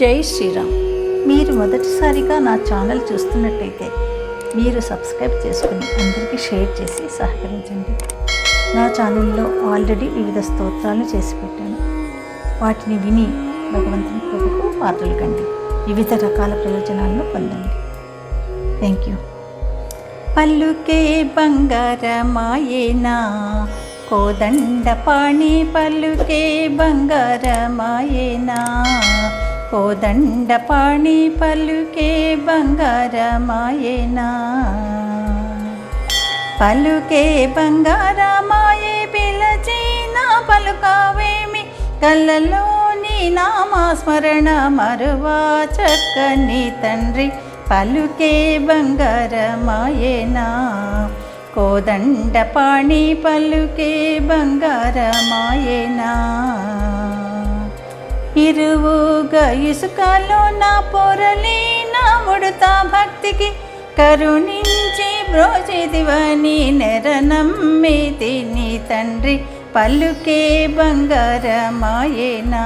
జై శ్రీరామ్. మీరు మొదటిసారిగా నా ఛానల్ చూస్తున్నట్టయితే మీరు సబ్స్క్రైబ్ చేసుకుని అందరికీ షేర్ చేసి సహకరించండి. నా ఛానల్లో ఆల్రెడీ వివిధ స్తోత్రాలు చేసి పెట్టాను. వాటిని విని భగవంతుని ప్రభుకు పాత్రలు కండి. వివిధ రకాల ప్రయోజనాలను పొందండి. థ్యాంక్ యూ పల్లుకే బంగారమాయేనా కోదండ పాణి పల్లుకే బంగారమాయేనా కోదండ పాణి పల్లుకే బంగారమాయేనా? పలుకే బంగారమాయే పిలచిన? పలుకావేమి కళ్ళలోని నామస్మరణ మరువా? చక్కని తండ్రి పలుకే బంగారమాయేనా? కోదండ పాణి పలుకే బంగారమాయేనా? ఇరువుగా ఇసుకలో నా పొరలి నా ముడత భక్తికి కరుణించి బ్రోచిదివని నెరనమ్మి తిని తండ్రి పలుకే బంగారమాయేనా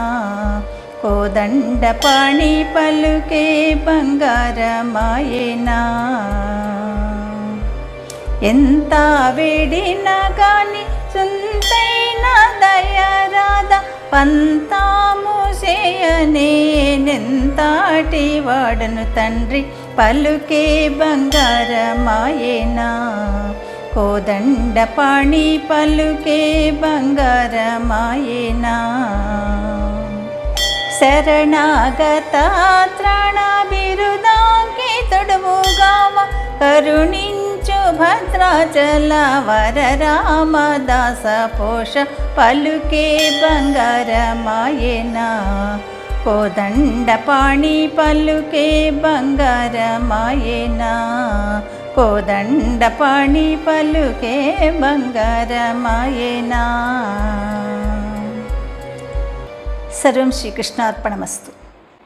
కోదండ పాణి పలుకే బంగారమాయేనా ఎంత వేడినా కానీ సుంతై దయరాద పంతాము వాడను తండ్రి పలుకే బంగారమాయేనా. కోదండ పాణి పలుకే బంగారమాయేనా. శరణాగత త్రాణ బిరుదాంకి తొడుముగావ కరుణించు భద్రాచల వర రామదాస పోష పలుకే బంగారమాయన? కోదండ పాణి పలుకే బంగారమాయన? కోదండ పాణి పలుకే బంగారమాయేనా? సర్వం శ్రీకృష్ణార్పణమస్తు.